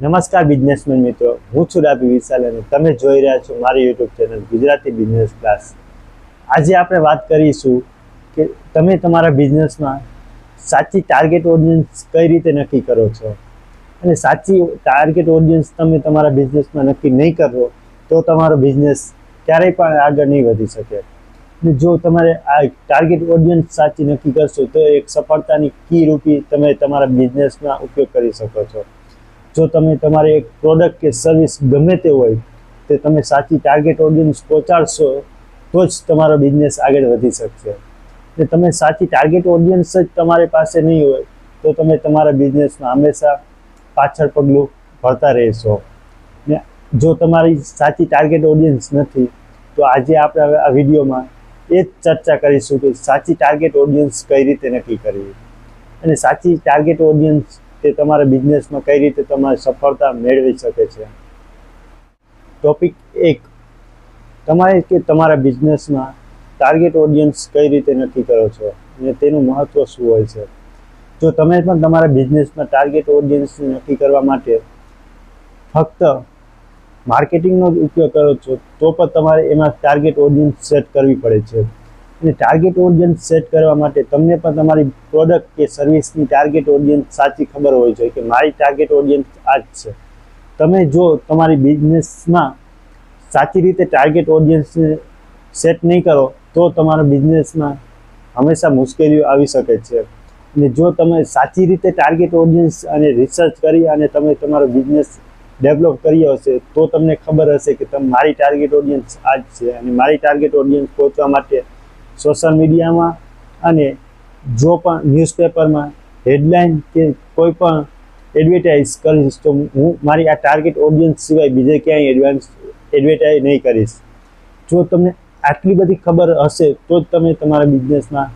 નમસ્કાર બિઝનેસમેન મિત્રો. હું છું ડાબી વિશાલ અને તમે જોઈ રહ્યા છો મારી YouTube channel Gujarati business class. આજે આપણે વાત કરીશું કે તમે તમારા બિઝનેસમાં સાચી ટાર્ગેટ ઓડિયન્સ કઈ રીતે નક્કી કરો છો? અને સાચી ટાર્ગેટ ઓડિયન્સ તમે તમારા બિઝનેસમાં નક્કી નહીં કરો તો તમારો બિઝનેસ ક્યારેય પણ આગળ નહીં વધી શકે. અને જો તમારે આ ટાર્ગેટ ઓડિયન્સ સાચી નક્કી કરશો તો એક સફળતાની કી રૂપી તમે તમારા બિઝનેસમાં ઉપયોગ કરી શકો છો. જો તમે તમારી એક પ્રોડક્ટ કે સર્વિસ ગમે તે હોય, તે તમે સાચી ટાર્ગેટ ઓડિયન્સ પહોંચાડશો, તો જ તમારો બિઝનેસ આગળ વધી શકશે. ને તમે સાચી ટાર્ગેટ ઓડિયન્સ જ તમારી પાસે નહીં હોય, તો તમે તમારા બિઝનેસમાં હંમેશા પાછળ પગલું ભરતા રહેશો. ને જો તમારી સાચી ટાર્ગેટ ઓડિયન્સ નથી, તો આજે આપણે આ વિડીયોમાં એ જ ચર્ચા કરીશું કે સાચી ટાર્ગેટ ઓડિયન્સ કઈ રીતે નક્કી કરવી. અને સાચી ટાર્ગેટ ઓડિયન્સ તે તમારા બિઝનેસમાં કઈ રીતે તમારી સફળતા મેળવી શકે છે? ટોપિક એક. તમારે કે તમારા બિઝનેસમાં ટાર્ગેટ ઓડિયન્સ કઈ રીતે નક્કી કરો છો અને તેનું મહત્વ શું હોય છે? જો તમે પણ તમારા બિઝનેસમાં ટાર્ગેટ ઓડિયન્સ નક્કી કરવા માટે ફક્ત માર્કેટિંગનો ઉપયોગ કરો છો, તો પણ તમારે એમાં ટાર્ગેટ ઓડિયન્સ સેટ કરવી પડે છે. અને ટાર્ગેટ ઓડિયન્સ સેટ કરવા માટે તમને પણ તમારી પ્રોડક્ટ કે સર્વિસની ટાર્ગેટ ઓડિયન્સ સાચી ખબર હોવી જોઈએ કે મારી ટાર્ગેટ ઓડિયન્સ આ જ છે. તમે જો તમારી બિઝનેસમાં સાચી રીતે ટાર્ગેટ ઓડિયન્સને સેટ નહીં કરો, તો તમારા બિઝનેસમાં હંમેશા મુશ્કેલીઓ આવી શકે છે. અને જો તમે સાચી રીતે ટાર્ગેટ ઓડિયન્સ અને રિસર્ચ કરી અને તમે તમારો બિઝનેસ ડેવલપ કર્યો હશે, તો તમને ખબર હશે કે તમે મારી ટાર્ગેટ ઓડિયન્સ આ જ છે અને મારી ટાર્ગેટ ઓડિયન્સ પહોંચવા માટે સોશિયલ મીડિયામાં અને જો પણ ન્યૂઝપેપરમાં હેડલાઇન કે કોઈ પણ એડવર્ટાઇઝ કરીશ, તો હું મારી આ ટાર્ગેટ ઓડિયન્સ સિવાય બીજે ક્યાંય એડવાન્સ એડવર્ટાઇઝ નહીં કરીશ. જો તમને આટલી બધી ખબર હશે, તો જ તમે તમારા બિઝનેસમાં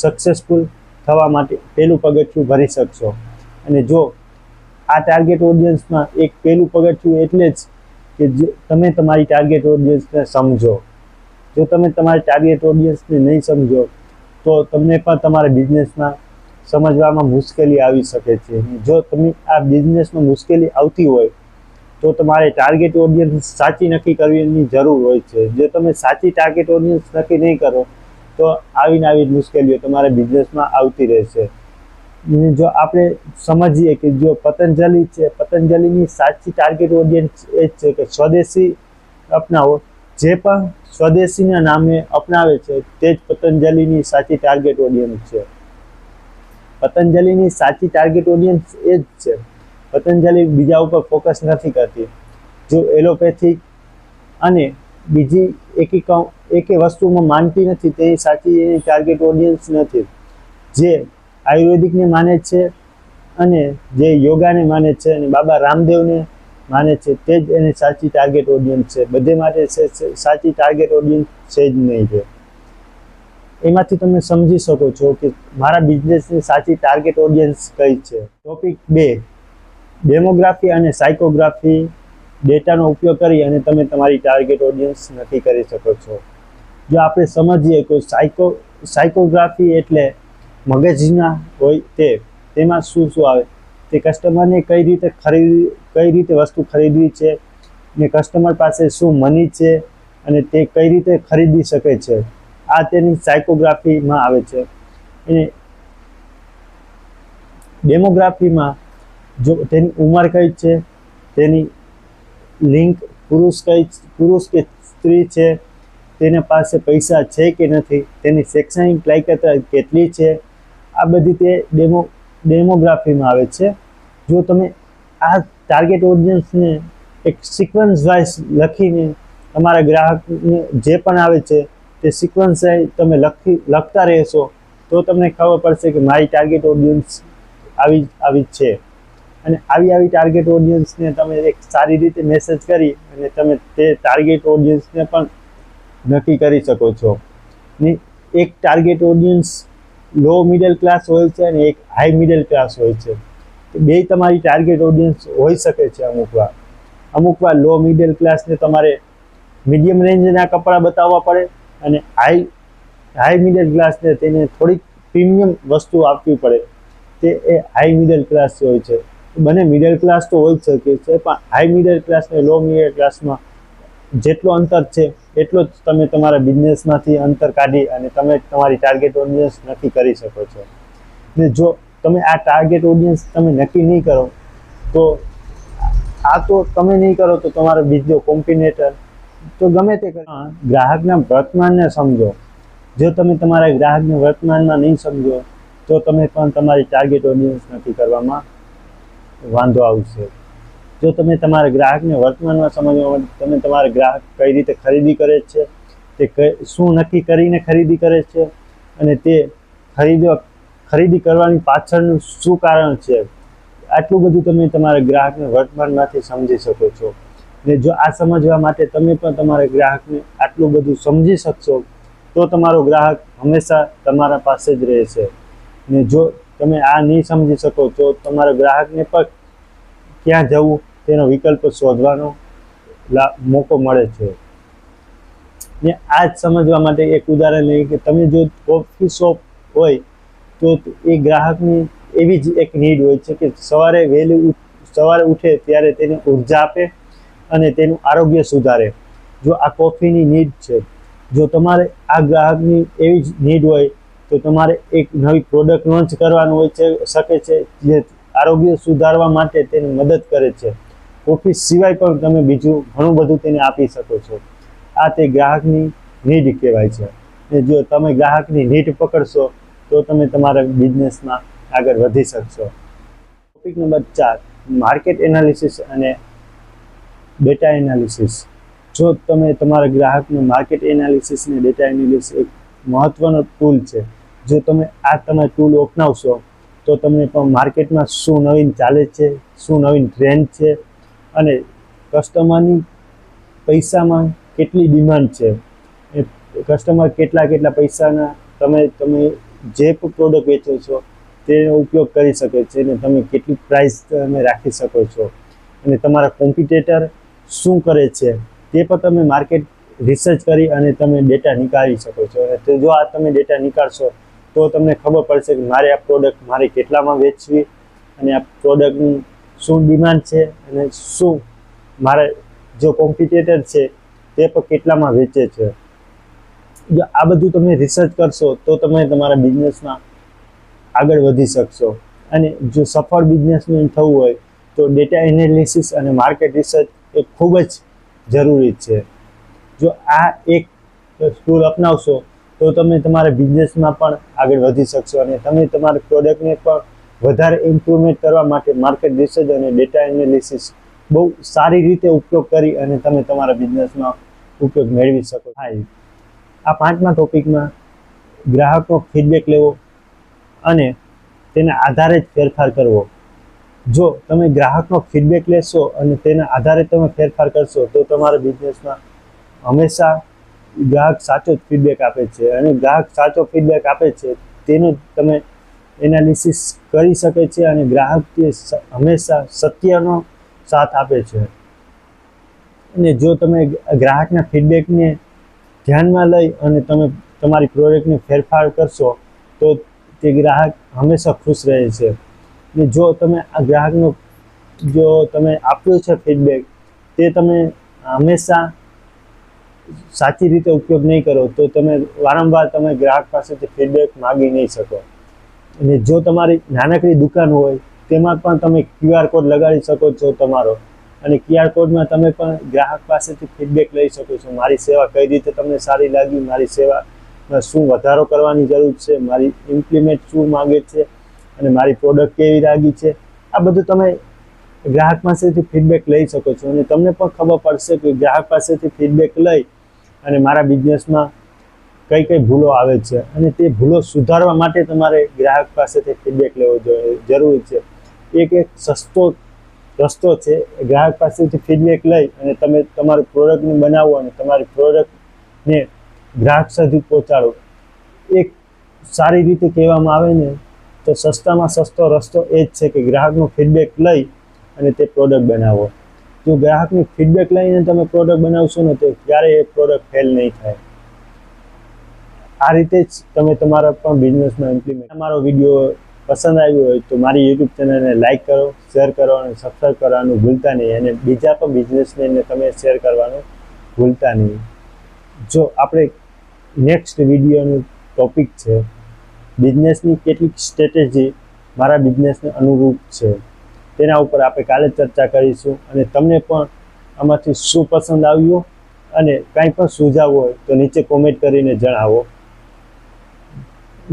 સક્સેસફુલ થવા માટે પહેલું પગથિયું ભરી શકશો. અને જો આ ટાર્ગેટ ઓડિયન્સમાં એક પહેલું પગથિયું એટલે જ કે જે, તમે તમારી ટાર્ગેટ ઓડિયન્સને સમજો. જો તમે તમારી ટાર્ગેટ ઓડિયન્સને નહીં સમજો, તો તમને પણ તમારા બિઝનેસમાં સમજવામાં મુશ્કેલી આવી શકે છે. જો તમે આ બિઝનેસમાં મુશ્કેલી આવતી હોય, તો તમારે ટાર્ગેટ ઓડિયન્સ સાચી નક્કી કરવાની જરૂર હોય છે. જો તમે સાચી ટાર્ગેટ ઓડિયન્સ નક્કી નહીં કરો, તો આવીને આવી મુશ્કેલીઓ તમારા બિઝનેસમાં આવતી રહેશે. જો આપણે સમજીએ કે જો પતંજલિ છે, પતંજલિની સાચી ટાર્ગેટ ઓડિયન્સ એ જ છે કે સ્વદેશી અપનાવો જે પણ સ્વદેશીના નામે અપનાવે છે, તે જ પતંજલિની સાચી ટાર્ગેટ ઓડિયન્સ છે. પતંજલિની સાચી ટાર્ગેટ ઓડિયન્સ એ જ છે. પતંજલિ બીજા ઉપર ફોકસ નથી કરતી. જો એલોપેથિક અને બીજી એકી એકે વસ્તુમાં માનતી નથી, તે સાચી એની ટાર્ગેટ ઓડિયન્સ નથી. જે આયુર્વેદિકને માને છે અને જે યોગાને માને છે અને બાબા રામદેવને માને છે તે જ એની સાચી ટાર્ગેટ ઓડિયન્સ છે. બધે માટે સાચી ટાર્ગેટ ઓડિયન્સ છે જ નહીં છે એમાંથી તમે સમજી શકો છો કે મારા બિઝનેસની સાચી ટાર્ગેટ ઓડિયન્સ કઈ છે? ટોપિક બે ડેમોગ્રાફી અને સાયકોગ્રાફી ડેટાનો ઉપયોગ કરી અને તમે તમારી ટાર્ગેટ ઓડિયન્સ નક્કી કરી શકો છો. જો આપણે સમજીએ કે સાયકો સાયકોગ્રાફી એટલે મગજના હોય તે, તેમાં શું શું આવે? તે કસ્ટમરને કઈ રીતે ખરીદી કઈ રીતે વસ્તુ ખરીદવી છે, ને કસ્ટમર પાસે શું મની છે, અને તે કઈ રીતે ખરીદી શકે છે. આ તેની સાયકોગ્રાફીમાં આવે છે. અને ડેમોગ્રાફીમાં જો તેની ઉંમર કઈ છે, તેની લિંક પુરુષ કઈ, પુરુષ કે સ્ત્રી છે, તેના પાસે પૈસા છે કે નથી, તેની શૈક્ષણિક લાયકાત કેટલી છે, આ બધી તે ડેમો ડેમોગ્રાફીમાં આવે છે. જો તમે આ ટાર્ગેટ ઓડિયન્સને એક સિક્વન્સ વાઇઝ લખીને તમારા ગ્રાહકને જે પણ આવે છે, તે સિક્વન્સ તમે લખી, લખતા રહેશો, તો તમને ખબર પડશે કે મારી ટાર્ગેટ ઓડિયન્સ આવી આવી છે. અને આવી આવી ટાર્ગેટ ઓડિયન્સને તમે એક સારી રીતે મેસેજ કરી અને તમે તે ટાર્ગેટ ઓડિયન્સને પણ નક્કી કરી શકો છો. ને એક ટાર્ગેટ ઓડિયન્સ લો મિડલ ક્લાસ હોય છે અને એક હાઈ મિડલ ક્લાસ હોય છે. બે તમારી ટાર્ગેટ ઓડિયન્સ હોઈ શકે છે અમુક વાર. અમુક વાર લો મિડલ ક્લાસને તમારે મીડિયમ રેન્જના કપડાં બતાવવા પડે અને હાઈ હાઈ મિડલ ક્લાસને તેને થોડીક પ્રીમિયમ વસ્તુ આપવી પડે. તે એ હાઈ મિડલ ક્લાસ હોય છે. બંને મિડલ ક્લાસ તો હોઈ જ શકે છે, પણ હાઈ મિડલ ક્લાસ ને લો મિડલ ક્લાસમાં જેટલો અંતર છે, એટલો જ તમે તમારા બિઝનેસમાંથી અંતર કાઢી અને તમે તમારી ટાર્ગેટ ઓડિયન્સ નક્કી કરી શકો છો. ને જો તમે આ ટાર્ગેટ ઓડિયન્સ તમે નક્કી નહીં કરો, તો આ તો તમે નહીં કરો તો તમારો બીજો કોમ્પિનેટર તો ગમે તે. ગ્રાહકના વર્તમાનને સમજો જો તમે તમારા ગ્રાહકને વર્તમાનમાં નહીં સમજો, તો તમે પણ તમારી ટાર્ગેટ ઓડિયન્સ નક્કી કરવામાં વાંધો આવશે જો તમે તમારા ગ્રાહકને વર્તમાનમાં સમજવા માટે તમે તમારા ગ્રાહક કઈ રીતે ખરીદી કરે છે, તે શું નક્કી કરીને ખરીદી કરે છે, અને તે ખરીદવા ખરીદી કરવાની પાછળનું શું કારણ છે? આટલું બધું તમે તમારા ગ્રાહકને વર્તમાનમાંથી સમજી શકો છો. ને જો આ સમજવા માટે તમે પણ તમારા ગ્રાહકને આટલું બધું સમજી શકશો, તો તમારો ગ્રાહક હંમેશા તમારા પાસે જ રહેશે. ને જો તમે આ નહીં સમજી શકો, તો તમારા ગ્રાહકને પણ ક્યાં જવું તેનો વિકલ્પ શોધવાનો મોકો મળે છે. ને આ જ સમજવા માટે એક ઉદાહરણ લઈએ કે તમે જો કોફી શોપ હોય તો એ ગ્રાહકની એવી જ એક નીડ હોય છે કે સવારે વહેલી સવારે ઉઠે ત્યારે તેને ઊર્જા આપે અને તેનું આરોગ્ય સુધારે. જો આ કોફીની નીડ છે, જો તમારે આ ગ્રાહકની એવી જ નીડ હોય, તો તમારે એક નવી પ્રોડક્ટ લોન્ચ કરવાનું હોય છે, શકે છે, જે આરોગ્ય સુધારવા માટે તેને મદદ કરે છે. કોફી સિવાય પણ તમે બીજું ઘણું બધું તેને આપી શકો છો. આ તે ગ્રાહકની નીડ કહેવાય છે. જો તમે ગ્રાહકની નીડ પકડશો તો તમે તમારા બિઝનેસમાં આગળ વધી શકશો. ટોપિક નંબર ચાર માર્કેટ એનાલિસિસ અને ડેટા એનાલિસિસ જો તમે તમારા ગ્રાહકનું માર્કેટ એનાલિસિસ અને ડેટા એનાલિસિસ એક મહત્વનો ટૂલ છે, જો તમે આ તમે ટૂલ અપનાવશો, તો તમને પણ માર્કેટમાં શું નવીન ચાલે છે, શું નવીન ટ્રેન્ડ છે, અને કસ્ટમરની પૈસામાં કેટલી ડિમાન્ડ છે. કસ્ટમર કેટલા કેટલા પૈસાના, તમે તમે જે પણ પ્રોડક્ટ વેચો છો, તેનો ઉપયોગ કરી શકે છે અને તમે કેટલી પ્રાઇસ તમે રાખી શકો છો. અને તમારા કોમ્પિટેટર શું કરે છે, તે પણ તમે માર્કેટ રિસર્ચ કરી અને તમે ડેટા નીકાળી શકો છો. અને જો આ તમે ડેટા નીકાળશો, તો તમને ખબર પડશે કે મારે આ પ્રોડક્ટ મારે કેટલામાં વેચવી અને આ પ્રોડક્ટની શું ડિમાન્ડ છે અને શું મારે જો કોમ્પિટેટર છે, તે પણ કેટલામાં વેચે છે. જો આ બધું તમે રિસર્ચ કરશો, તો તમે તમારા બિઝનેસમાં આગળ વધી શકશો. અને જો સફળ બિઝનેસમેન થવું હોય, તો ડેટા એનાલિસિસ અને માર્કેટ રિસર્ચ એ ખૂબ જ જરૂરી છે. જો આ એક સ્કૂલ અપનાવશો, તો તમે તમારા બિઝનેસમાં પણ આગળ વધી શકશો અને તમે તમારા પ્રોડક્ટને પણ વધારે ઇમ્પ્રુવમેન્ટ કરવા માટે માર્કેટ રિસર્ચ અને ડેટા એનાલિસિસ બહુ સારી રીતે ઉપયોગ કરી અને તમે તમારા બિઝનેસમાં ઉપયોગ મેળવી શકો હા આ પાંચમા ટોપિકમાં ગ્રાહકનો ફીડબેક લેવો અને તેના આધારે જ ફેરફાર કરવો. જો તમે ગ્રાહકનો ફીડબેક લેશો અને તેના આધારે તમે ફેરફાર કરશો, તો તમારા બિઝનેસમાં હંમેશા ગ્રાહક સાચો જ ફીડબેક આપે છે અને ગ્રાહક સાચો ફીડબેક આપે છે તેનું તમે એનાલિસિસ કરી શકે છે અને ગ્રાહક તે હંમેશા સત્યનો સાથ આપે છે. અને જો તમે ગ્રાહકના ફીડબેકને ધ્યાનમાં લઈ અને તમે તમારી પ્રોડક્ટને ફેરફાર કરશો, તો તે ગ્રાહક હંમેશા ખુશ રહે છે. ને જો તમે આ ગ્રાહકનો જો તમે આપ્યો છે ફીડબેક તે તમે હંમેશા સાચી રીતે ઉપયોગ નહીં કરો, તો તમે વારંવાર તમે ગ્રાહક પાસેથી ફીડબેક માગી નહીં શકો. અને જો તમારી નાનકડી દુકાન હોય, તેમાં પણ તમે ક્યુઆર કોડ લગાડી શકો છો તમારો. અને ક્યુઆર કોડમાં તમે પણ ગ્રાહક પાસેથી ફીડબેક લઈ શકો છો. મારી સેવા કઈ રીતે તમને સારી લાગી, મારી સેવામાં શું વધારો કરવાની જરૂર છે, મારી ઇમ્પ્લિમેન્ટ શું માગે છે, અને મારી પ્રોડક્ટ કેવી લાગી છે. આ બધું તમે ગ્રાહક પાસેથી ફીડબેક લઈ શકો છો. અને તમને પણ ખબર પડશે કે ગ્રાહક પાસેથી ફીડબેક લઈ અને મારા બિઝનેસમાં કઈ કઈ ભૂલો આવે છે. અને તે ભૂલો સુધારવા માટે તમારે ગ્રાહક પાસેથી ફીડબેક લેવો જોઈએ જરૂરી છે. એક એક સસ્તો રસ્તો છે ગ્રાહક પાસેથી ફીડબેક લઈ અને તમે તમારું પ્રોડક્ટને બનાવો અને તમારી પ્રોડક્ટને ગ્રાહક સુધી પહોંચાડો. એક સારી રીતે કહેવામાં આવે ને, તો સસ્તામાં સસ્તો રસ્તો એ જ છે કે ગ્રાહકનો ફીડબેક લઈ અને તે પ્રોડક્ટ બનાવો. જો ગ્રાહકની ફીડબેક લઈને તમે પ્રોડક્ટ બનાવશો ને, તો ક્યારેય એ પ્રોડક્ટ ફેલ નહીં થાય. આ રીતે જ તમે તમારા પણ બિઝનેસમાં ઇમ્પ્લિમેન્ટ તમારો વીડિયો પસંદ આવ્યું હોય તો મારી યુટ્યુબ ચેનલને લાઇક કરો શેર કરો અને સબસ્ક્રાઈબ કરવાનું ભૂલતા નહીં. અને બીજા પણ બિઝનેસને તમે શેર કરવાનું ભૂલતા નહીં. જો આપણે નેક્સ્ટ વિડીયોનું ટોપિક છે બિઝનેસની કેટલીક સ્ટ્રેટેજી મારા બિઝનેસને અનુરૂપ છે. તેના ઉપર આપણે કાલે ચર્ચા કરીશું અને તમને પણ આમાંથી શું પસંદ આવ્યું અને કાંઈ પણ સુઝાવ હોય તો નીચે કોમેન્ટ કરીને જણાવો.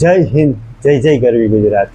જય હિન્દ, જય જય ગરવી ગુજરાત.